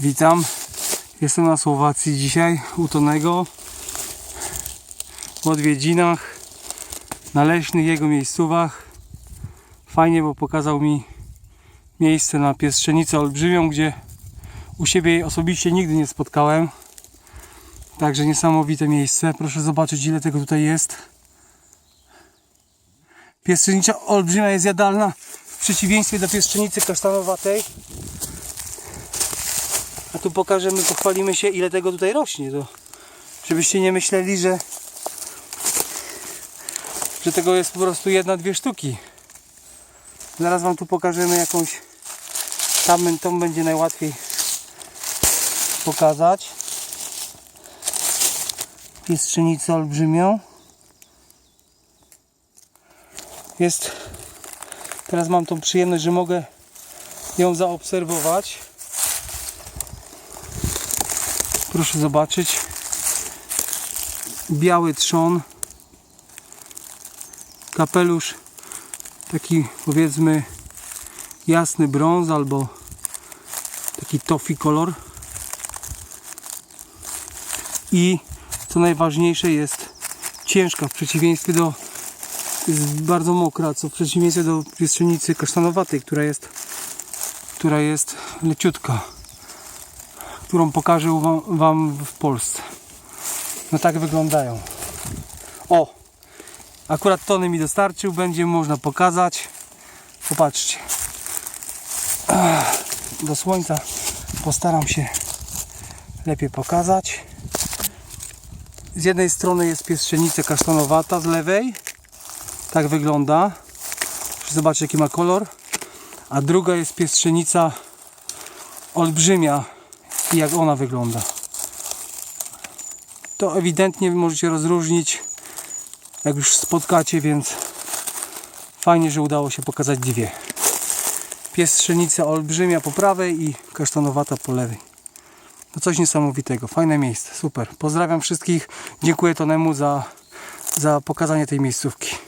Witam. Jestem na Słowacji dzisiaj u Tonego w odwiedzinach na leśnych jego miejscówach. Fajnie, bo pokazał mi miejsce na Piestrzenicę Olbrzymią, gdzie u siebie jej osobiście nigdy nie spotkałem. Także niesamowite miejsce. Proszę zobaczyć ile tego tutaj jest. Piestrzenica Olbrzymia jest jadalna w przeciwieństwie do piestrzenicy kasztanowatej. Tu pokażemy, pochwalimy się ile tego tutaj rośnie. To, żebyście nie myśleli, że, że tego jest po prostu jedna, dwie sztuki. Zaraz Wam tu pokażemy jakąś tam tą będzie najłatwiej pokazać. Piestrzenicę olbrzymią. Jest teraz mam tą przyjemność, że mogę ją zaobserwować. Proszę zobaczyć. Biały trzon. Kapelusz taki powiedzmy jasny brąz albo taki toffee kolor. I co najważniejsze jest ciężka w przeciwieństwie do jest bardzo mokra, co w przeciwieństwie do piestrzenicy kasztanowatej, która jest która jest leciutka którą pokażę wam, wam w Polsce. No tak wyglądają. O! Akurat tony mi dostarczył, będzie można pokazać. Popatrzcie. Do słońca postaram się lepiej pokazać. Z jednej strony jest piestrzenica kasztanowata, z lewej. Tak wygląda. Zobaczyć jaki ma kolor. A druga jest piestrzenica olbrzymia, i jak ona wygląda. To ewidentnie możecie rozróżnić, jak już spotkacie, więc fajnie, że udało się pokazać dwie. Piestrzenica olbrzymia po prawej i kasztanowata po lewej. To coś niesamowitego, fajne miejsce, super. Pozdrawiam wszystkich, dziękuję Tonemu za, za pokazanie tej miejscówki.